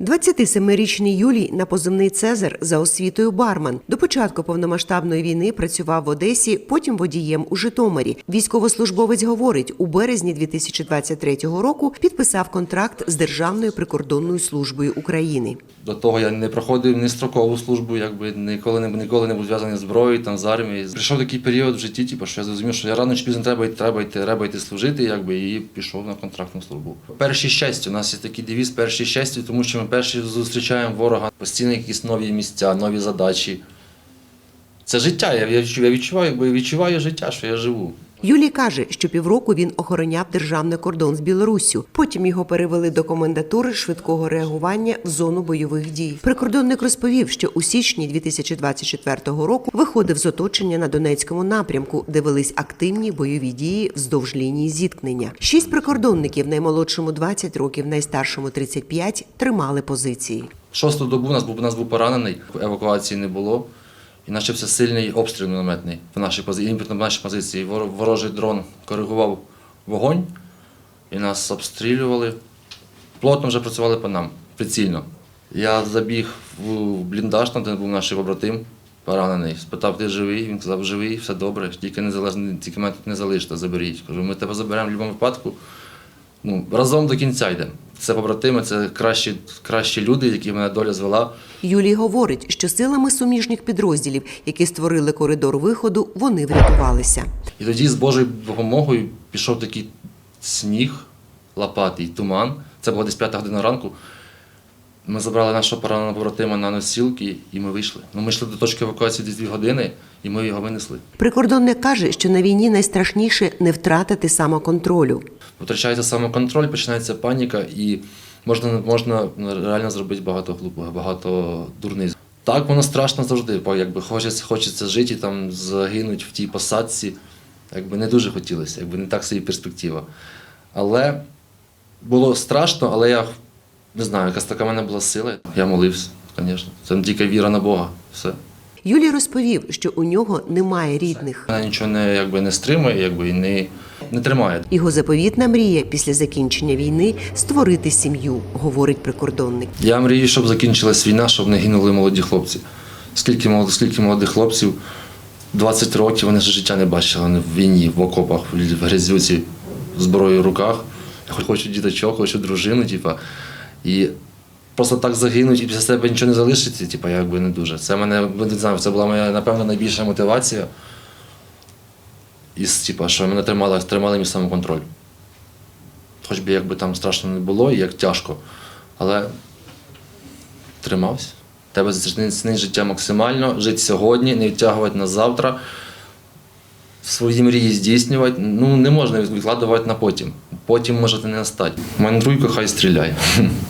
27-річний Юлій на позивний Цезар за освітою бармен. До початку повномасштабної війни працював в Одесі, потім водієм у Житомирі. Військовослужбовець говорить, у березні 2023 року підписав контракт з Державною прикордонною службою України. До того я не проходив ні строкову службу, якби ніколи не ніколи не був зв'язаний з зброєю, там з армією. Прийшов такий період в житті, типу, що я зрозумів, що я рано чи пізно треба йти, треба йти, треба йти служити, якби і пішов на контрактну службу. Перші щастя, у нас є такий девіз перші щастя, тому що ми перші зустрічаємо ворога, постійно якісь нові місця, нові задачі. Це життя. Я відчуваю, відчуваю, я відчуваю життя, що я живу. Юлій каже, що півроку він охороняв державний кордон з Білоруссю. Потім його перевели до комендатури швидкого реагування в зону бойових дій. Прикордонник розповів, що у січні 2024 року виходив з оточення на Донецькому напрямку, де велись активні бойові дії вздовж лінії зіткнення. Шість прикордонників, наймолодшому 20 років, найстаршому 35, тримали позиції. Шосту добу у нас був у нас був поранений, евакуації не було. І почався сильний обстріл мінометний в нашій позиції, в нашій позиції. Ворожий дрон коригував вогонь і нас обстрілювали. Плотно вже працювали по нам, прицільно. Я забіг в бліндаж, там де був наш побратим поранений. Спитав, ти живий? Він сказав, живий, все добре, тільки не залежно, тільки мене тут не залиште, заберіть. Кажу, ми тебе заберемо в будь-якому випадку. Ну, разом до кінця йдемо. Це побратими, це кращі, кращі люди, які мене доля звела. Юлій говорить, що силами суміжних підрозділів, які створили коридор виходу, вони врятувалися. І тоді з Божою допомогою пішов такий сніг, лопатий, туман. Це була десь п'ята година ранку. Ми забрали нашого пораненого побратима на носілки і ми вийшли. Ну, ми йшли до точки евакуації десь дві години, і ми його винесли. Прикордонник каже, що на війні найстрашніше не втратити самоконтролю. Втрачається самоконтроль, починається паніка, і можна, можна реально зробити багато глупого, багато дурниць. Так, воно страшно завжди, бо якби хочеться, хочеться жити і там загинути в тій посадці. Якби не дуже хотілося, якби не так собі перспектива. Але було страшно, але я не знаю, якась така в мене була сила. Я молився, звісно. Це тільки віра на Бога. Все. Юлій розповів, що у нього немає рідних. Мене нічого не, якби, не стримує, якби, і не, не тримає. Його заповітна мрія після закінчення війни створити сім'ю, говорить прикордонник. Я мрію, щоб закінчилась війна, щоб не гинули молоді хлопці. Скільки молодих, скільки молодих хлопців, 20 років вони ж життя не бачили вони в війні, в окопах, в грязюці, зброєю в руках. Я хочу діточок, хочу дружину, типа. І просто так загинуть і після себе нічого не залишиться, типа, якби не дуже. Це мене, не знаю, це була моя, напевно, найбільша мотивація. І, типа, що мене тримали, тримали мій самоконтроль. Хоч би якби там страшно не було і як тяжко. Але тримався. Треба зацінити життя максимально, жити сьогодні, не відтягувати на завтра, свої мрії здійснювати. Ну, не можна відкладувати на потім. Потім може не настати. Мандруйко, хай стріляє.